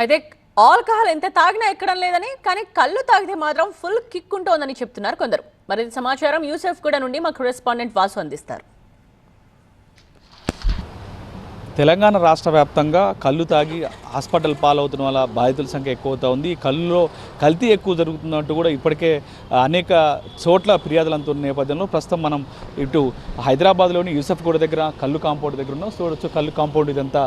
అయితే ఆల్కహాల్ ఎంత తాగినా ఎక్కడం లేదని కానీ కళ్ళు తాగితే మాత్రం ఫుల్ కిక్ ఉంటోందని చెప్తున్నారు కొందరు. మరింత సమాచారం యూసెఫ్ కూడా నుండి మా కరెస్పాండెంట్ వాసు అందిస్తారు. తెలంగాణ రాష్ట్ర వ్యాప్తంగా కళ్ళు తాగి హాస్పిటల్ పాలవుతున్న వాళ్ళ బాధితుల సంఖ్య ఎక్కువ అవుతా ఉంది కళ్ళులో కల్తీ ఎక్కువ జరుగుతున్నట్టు కూడా ఇప్పటికే అనేక చోట్ల ఫిర్యాదులు అందుతున్న నేపథ్యంలో ప్రస్తుతం మనం ఇటు హైదరాబాద్లోని యూసఫ్గూడ దగ్గర కళ్ళు కాంపౌండ్ దగ్గర ఉన్నాం. చూడొచ్చు కళ్ళు కాంపౌండ్ ఇదంతా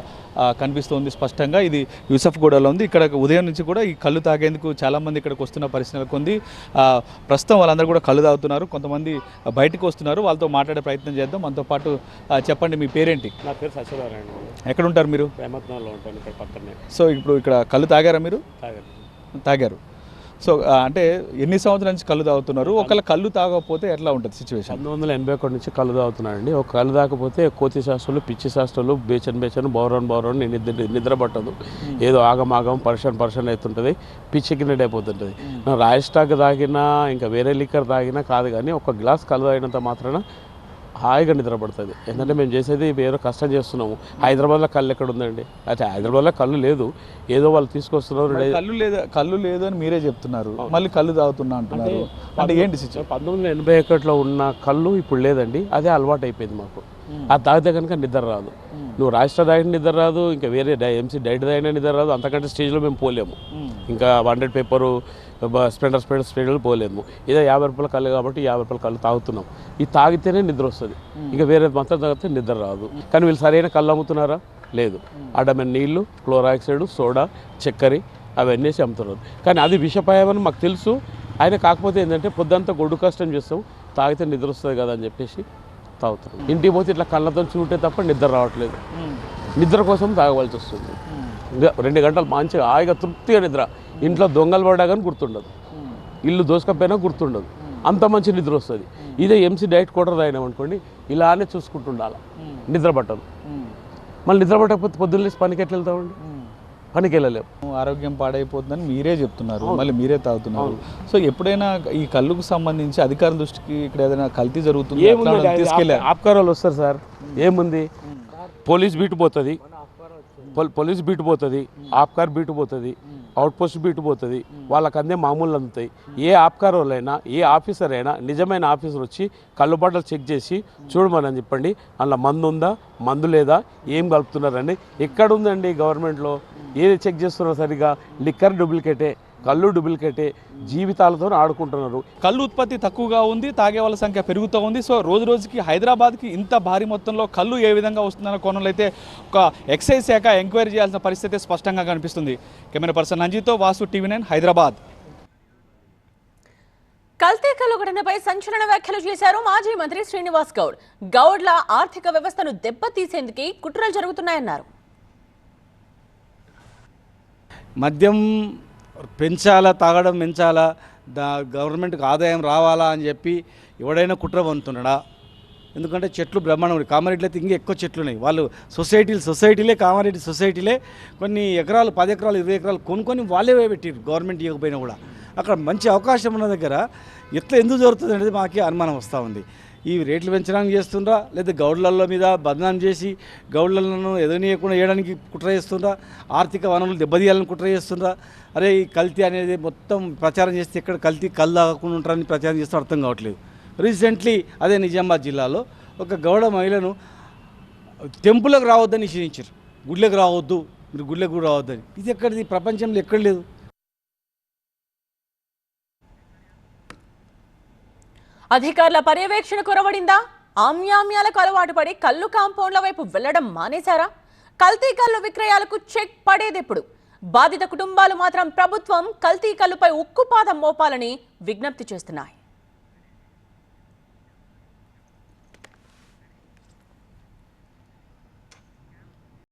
కనిపిస్తుంది స్పష్టంగా. ఇది యూసఫ్గూడలో ఉంది. ఇక్కడ ఉదయం నుంచి కూడా ఈ కళ్ళు తాగేందుకు చాలామంది ఇక్కడికి వస్తున్న పరిస్థితి ఉంది ప్రస్తుతం వాళ్ళందరూ కూడా కళ్ళు తాగుతున్నారు. కొంతమంది బయటకు వస్తున్నారు. వాళ్ళతో మాట్లాడే ప్రయత్నం చేద్దాం. మనతో పాటు చెప్పండి మీ పేరేంటి? నా పేరు సత్యనారాయణ. ఎక్కడ ఉంటారు మీరు ఉంటాను ఇక్కడ పక్కనే. సో ఇప్పుడు ఇక్కడ కళ్ళు తాగారా మీరు? తాగాను. తాగారు. సో అంటే ఎన్ని సంవత్సరాల నుంచి కళ్ళు తాగుతున్నారు? ఒకవేళ కళ్ళు తాగకపోతే ఎట్లా ఉంటుంది సిచ్యువేషన్ పంతొమ్మిది వందల ఎనభై ఒకటి నుంచి కళ్ళు తాగుతున్నానండి ఒక కళ్ళు తాకపోతే కోతి శాస్త్రాలు పిచ్చి శాస్త్రాలు బేచన్ బేచన్ బౌరన్ బౌరన్ నిద్ర నిద్ర పట్టదు. ఏదో ఆగమాగం పర్షన్ పర్షన్ అవుతుంటుంది. పిచ్చి కింద అయిపోతుంటుంది. నా రాయల్ స్టాక్ తాగినా ఇంకా వేరే లిక్కర్ తాగినా కాదు కానీ ఒక గ్లాస్ కళ్ళు తాగినంత మాత్రాన హాయిగా నిద్ర పడుతుంది. ఎందుకంటే మేము చేసేది వేరే కష్టం చేస్తున్నాము. హైదరాబాద్లో కళ్ళు ఎక్కడ ఉందండి? అయితే హైదరాబాద్లో కళ్ళు లేదు. ఏదో వాళ్ళు తీసుకొస్తున్నారు. కళ్ళు లేదు కళ్ళు లేదు అని మీరే చెప్తున్నారు. మళ్ళీ కళ్ళు తాగుతున్నా అంటున్నారు. అంటే ఏంటి సిచ్యువేషన్ పంతొమ్మిది వందల ఎనభై ఒకటిలో ఉన్న కళ్ళు ఇప్పుడు లేదండి. అదే అలవాటు అయిపోయింది మాకు. అది తాగితే కనుక నిద్ర రాదు. నువ్వు రాష్ట్ర తాగిన నిద్ర రాదు ఇంకా వేరే ఎంసీ డైట్ తాగిన నిద్ర రాదు అంతకంటే స్టేజ్లో మేము పోలేము. ఇంకా hundred paper splendor splendor splendor పోలేము. ఇదే యాభై రూపాయల కళ్ళు కాబట్టి యాభై రూపాయల కళ్ళు తాగుతున్నాం. ఇది తాగితేనే నిద్ర వస్తుంది. ఇంకా వేరే మాత్రం తాగితే నిద్ర రాదు. కానీ వీళ్ళు సరైన కళ్ళు అమ్ముతున్నారా? లేదు. అడమైన నీళ్ళు క్లోరాక్సైడ్ సోడా చక్కెర అవన్నీ వేసి అమ్ముతున్నారు కానీ అది విషపాయమని మాకు తెలుసు. ఆయన కాకపోతే ఏంటంటే పొద్దంతా గొడ్డు కష్టం చేస్తాం. తాగితే నిద్ర వస్తుంది కదా అని చెప్పేసి తాగుతున్నాం ఇంటికి పోతే ఇట్లా కళ్ళతో చూంటే తప్ప నిద్ర రావట్లేదు. నిద్ర కోసం తాగవలసి వస్తుంది. ఇంకా రెండు గంటలు మంచిగా హాయిగా తృప్తిగా నిద్ర. ఇంట్లో దొంగలు పడ్డా కానీ గుర్తుండదు. ఇల్లు దోసుకపోయినా గుర్తుండదు. అంత మంచి నిద్ర వస్తుంది. ఇదే ఎంసీ డైట్ కూడా తాగినాం అనుకోండి ఇలానే చూసుకుంటుండాలి. నిద్ర పట్టదు. మళ్ళీ నిద్ర పట్టకపోతే పొద్దున్న లేచి పనికి ఎట్లా వెళ్తామండి? పనికి వెళ్ళలేము ఆరోగ్యం పాడైపోతుందని మీరే చెప్తున్నారు. మళ్ళీ మీరే తాగుతున్నారు. సో ఎప్పుడైనా ఈ కళ్ళుకు సంబంధించి అధికారుల దృష్టికి ఇక్కడ ఏదైనా కల్తీ జరుగుతుంది? తీసుకెళ్ళారు ఆప్కారాలు వస్తారు సార్. ఏముంది? పోలీస్ బీట్ పోతుంది. పోల్- పోలీస్ బీట్ పోతుంది. ఆప్కార్ బీట్ పోతుంది. అవుట్ పోస్ట్ బీట్ పోతుంది. వాళ్ళకి అందే మామూలు అందుతాయి. ఏ ఆప్కార్ వాళ్ళైనా ఏ ఆఫీసర్ అయినా నిజమైన ఆఫీసర్ వచ్చి కళ్ళు బట్టలు చెక్ చేసి చూడమని చెప్పండి అందులో మందు ఉందా మందు లేదా? ఏం కలుపుతున్నారని? ఎక్కడ ఉందండి గవర్నమెంట్లో? ఏది చెక్ చేస్తున్నారు సరిగా లిక్కర్ డూప్లికేటే కళ్ళు డూప్లికేటే జీవితాలతో ఆడుకుంటున్నారు. కళ్ళు ఉత్పత్తి తక్కువగా ఉంది తాగే వాళ్ళ సంఖ్య పెరుగుతూ ఉంది. సో రోజు రోజుకి హైదరాబాద్కి ఇంత భారీ మొత్తంలో కళ్ళు ఏ విధంగా వస్తుందన్న కోణంలో అయితే ఒక ఎక్సైజ్ శాఖ ఎంక్వైరీ చేయాల్సిన పరిస్థితి స్పష్టంగా కనిపిస్తుంది. కెమెరా పర్సన్ నంజితో వాసు టీవీ నైన్ హైదరాబాద్. కల్తీ కల్లు ఘటనపై సంచలన వ్యాఖ్యలు చేశారు మాజీ మంత్రి శ్రీనివాస్ గౌడ్. గౌడ్ల ఆర్థిక వ్యవస్థను దెబ్బతీసేందుకే కుట్రలు జరుగుతున్నాయన్నారు. మద్యం పెంచాలా తాగడం పెంచాలా దా గవర్నమెంట్కి ఆదాయం రావాలా అని చెప్పి ఎవడైనా కుట్ర పొందుతున్నాడా? ఎందుకంటే చెట్లు బ్రహ్మాండం కామారెడ్డిలో అయితే ఇంకా ఎక్కువ చెట్లు ఉన్నాయి. వాళ్ళు సొసైటీలు సొసైటీలే కామారెడ్డి సొసైటీలే కొన్ని ఎకరాలు పది ఎకరాలు ఇరవై ఎకరాలు కొనుక్కొని వాళ్ళే పెట్టారు గవర్నమెంట్ ఇవ్వకపోయినా కూడా. అక్కడ మంచి అవకాశం ఉన్న దగ్గర ఎట్లా ఎందుకు జరుగుతుంది అనేది మాకే అనుమానం వస్తూ ఉంది. ఈ రేట్లు పెంచడానికి చేస్తుండ్రా? లేదా గౌడ్ల మీద బదనాం చేసి గౌడ్లను ఎదగనీయకుండా వేయడానికి కుట్ర చేస్తుండ్రా? ఆర్థిక వనరులు దెబ్బతీయాలని కుట్ర చేస్తుండ్రా? అరే ఈ కల్తీ అనేది మొత్తం ప్రచారం చేస్తే ఎక్కడ కల్తీ కళ్ళు తాగకుండా ఉంటారని ప్రచారం చేస్తే అర్థం కావట్లేదు. రీసెంట్లీ అదే నిజామాబాద్ జిల్లాలో ఒక గౌడ మహిళను టెంపుల్కి రావద్దని నిషేధించారు. గుళ్ళకి రావద్దు మీరు గుళ్ళకి కూడా రావద్దని. ఇది ఎక్కడిది? ప్రపంచంలో ఎక్కడ లేదు. అధికారుల పర్యవేక్షణ కొరవడిందా? ఆమ్యామ్యాలకు అలవాటు పడి కళ్ళు కాంపౌండ్ల వైపు వెళ్ళడం మానేశారా? కల్తీ కళ్ళు విక్రయాలకు చెక్ పడేదెప్పుడు బాధిత కుటుంబాలు మాత్రం ప్రభుత్వం కల్తీ కళ్ళుపై ఉక్కుపాదం మోపాలని విజ్ఞప్తి చేస్తున్నాయి.